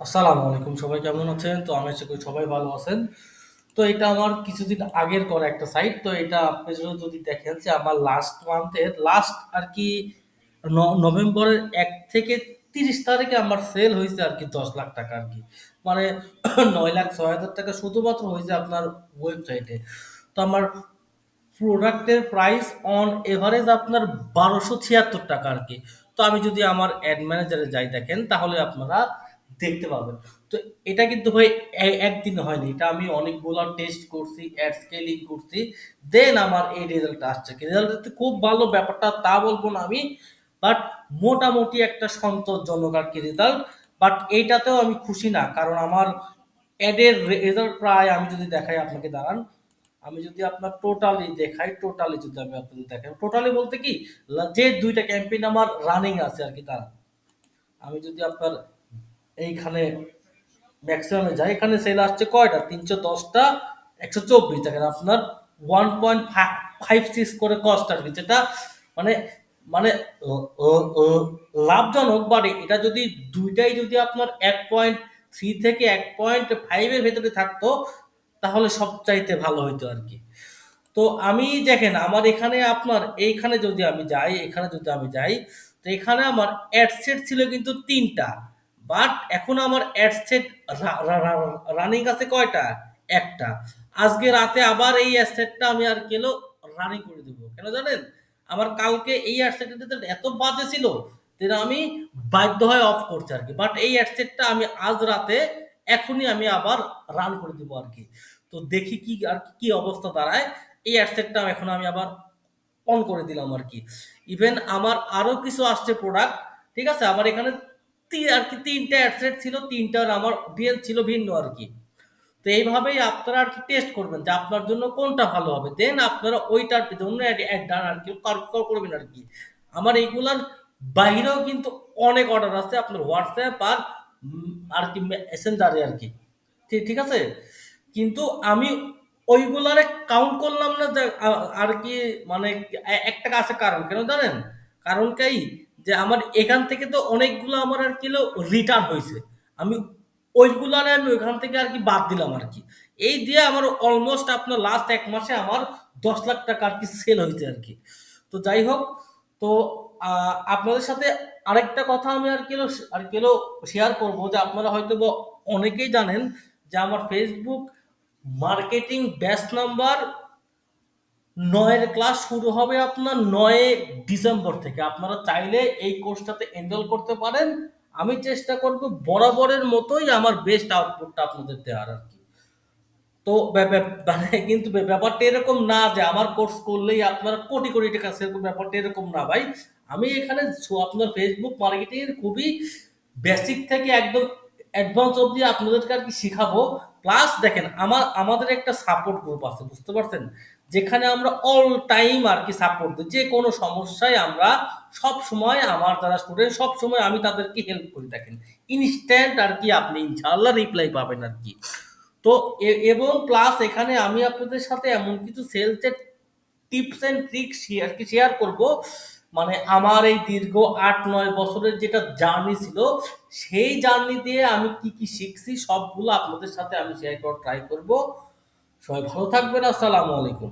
আসসালামু আলাইকুম, সবাই কেমন আছেন? তো আমি আশা করি সবাই ভালো আছেন। তো এটা আমার কিছুদিন আগের করা একটা সাইট। তো এটা আপনি যদি দেখেন যে আমার লাস্ট মান্থের লাস্ট আরকি ন, নভেম্বরের এক থেকে ৩০ তারিখে আমার সেল হয়েছে আর কি দশ লাখ টাকা আর কি মানে নয় লাখ ছয় হাজার টাকা শুধুমাত্র হয়েছে আপনার ওয়েবসাইটে। তো আমার প্রোডাক্টের প্রাইস অন এভারেজ আপনার বারোশো ছিয়াত্তর টাকা আর কি তো আমি যদি আমার অ্যাড ম্যানেজারে যাই দেখেন, তাহলে আপনারা দেখতে পাবেন। তো এটা কিন্তু ভাই একদিন হয়নি। এটা আমি অনেকগুলা টেস্ট করছি, অ্যাড স্কেলিং করছি। দেন আমার এই রেজাল্টটা আসছে। রেজাল্ট খুব ভালো ব্যাপারটা তা বলব না আমি। বাট মোটামুটি একটা সন্তোষজনক আর কি রেজাল্ট। বাট এইটাতেও আমি খুশি না। কারণ আমার অ্যাডের রেজাল্ট প্রায় আমি যদি দেখাই আপনাকে দাঁড়ান। আমি যদি আপনার টোটালি দেখাই, টোটালি যদি আমি আপনাদের দেখাই। টোটালি বলতে কি যে ২ টা ক্যাম্পেইন আমার রানিং আছে আর কি দাঁড়ান। আমি যদি আপনার এইখানে মেক্সিমামে যাই, এখানে সেল আসছে কয়টা? তিনশো দশটা একশো চব্বিশ দেখেন আপনার 1.56 করে কস্ট আরকি। যেটা মানে মানে লাভজনক বাট এটা যদি দুইটাই যদি আপনার ১.3 থেকে এক পয়েন্ট ফাইভের ভেতরে থাকতো, তাহলে সবচাইতে ভালো হইতো আর কি তো আমি দেখেন আমার এখানে আপনার এইখানে যদি আমি যাই, এখানে যদি আমি যাই, তো এখানে আমার এড সেট ছিল কিন্তু ৩ টা। বাট এখন আমার এড সেট রানিং আছে কয়টা? একটা আজকে রাতে আবার এই এড সেটটা আমি আর কি হলো রানিং করে দিব। কেন জানেন? আমার কালকে এই এড সেটের এত বাজে ছিল, যে আমি বাধ্য হয়ে অফ করছি আর কি বাট এই এড সেটটা আমি আজ রাতে এখনই আমি আবার রান করে দিব আরকি। তো দেখি কি আর কি অবস্থা দাঁড়ায়। এই এড সেটটা এখন আমি আবার অন করে দিলাম আর কি ইভেন আমার আরও কিছু আসছে প্রোডাক্ট। ঠিক আছে? আমার এখানে তি আরকি ৩ টা এড ছিল। ৩ টার আমার ডিএল ছিল ভিন্ন আর কি তো এইভাবেই আপনারা আর কি টেস্ট করবেন যে আপনার জন্য কোনটা ভালো হবে। দেন আপনারা ওইটার জন্য ডান আরকি কার্যকর করবেন আরকি। আমার এগুলার বাইরেও কিন্তু অনেক অর্ডার আছে আপনার হোয়াটসঅ্যাপ আর আর কি মেসেঞ্জারে আর কি ঠিক আছে? কিন্তু আমি ওইগুলারে কাউন্ট করলাম না যে, আ আরকি মানে একটা কাছে কারণ। কেন জানেন? কারণ কি? যে আমার এখান থেকে তো অনেকগুলো আমার আরকি হলো রিটার্ন হয়েছে। আমি ওইগুলারে আমি ওইখান থেকে আর কি বাদ দিলাম আর কি। এই দিয়ে আমার অলমোস্ট আপনার লাস্ট এক মাসে আমার দশ লাখ টাকা আর কি সেল হয়েছে আর কি। তো যাই হোক, তো আপনাদের সাথে আরেকটা কথা আমি আরকি হলো আরকি হলো শেয়ার করব যে আপনারা হয়তো অনেকেই জানেন যে আমার ফেসবুক মার্কেটিং ব্যাচ নাম্বার ৯ এর ক্লাস শুরু হবে আপনার ৯ ডিসেম্বর থেকে। আপনারা চাইলে এই কোর্সটাতে এনরোল করতে পারেন। আমি চেষ্টা করব বরাবরের মতোই আমার বেস্ট আউটপুটটা আপনাদের দেওয়ার আর কি তো মানে কিন্তু ব্যাপারটা এরকম না যে আমার কোর্স করলেই আপনারা কোটি, কোটি টাকা সেরকম ব্যাপারটা এরকম না ভাই। আমি এখানে আপনার ফেসবুক মার্কেটিং খুবই বেসিক থেকে একদম অ্যাডভান্স অব্দি আপনাদেরকে আর কি শিখাবো। প্লাস দেখেন, আমার, আমাদের একটা সাপোর্ট গ্রুপ আছে। বুঝতে পারছেন? যেখানে আমরা অল টাইম আর কি সাপোর্ট দিই যে কোনো সমস্যায় আমরা সবসময় আমার যারা স্টুডেন্ট সবসময় আমি তাদেরকে হেল্প করে, দেখেন। ইনস্ট্যান্ট আর কি আপনি ইনশাআল্লাহ রিপ্লাই পাবেন আর কি তো এবং প্লাস এখানে আমি আপনাদের সাথে এমন কিছু সেলস এর টিপস অ্যান্ড ট্রিকস শে আরকি শেয়ার করব। মানে আমার এই দীর্ঘ ৮-৯ বছরের যেটা জার্নি ছিল, সেই জার্নি দিয়ে আমি কি, কি শিখছি সবগুলো আপনাদের সাথে আমি শেয়ার করার ট্রাই করব সবাই ভালো থাকবেন। আসসালামু আলাইকুম।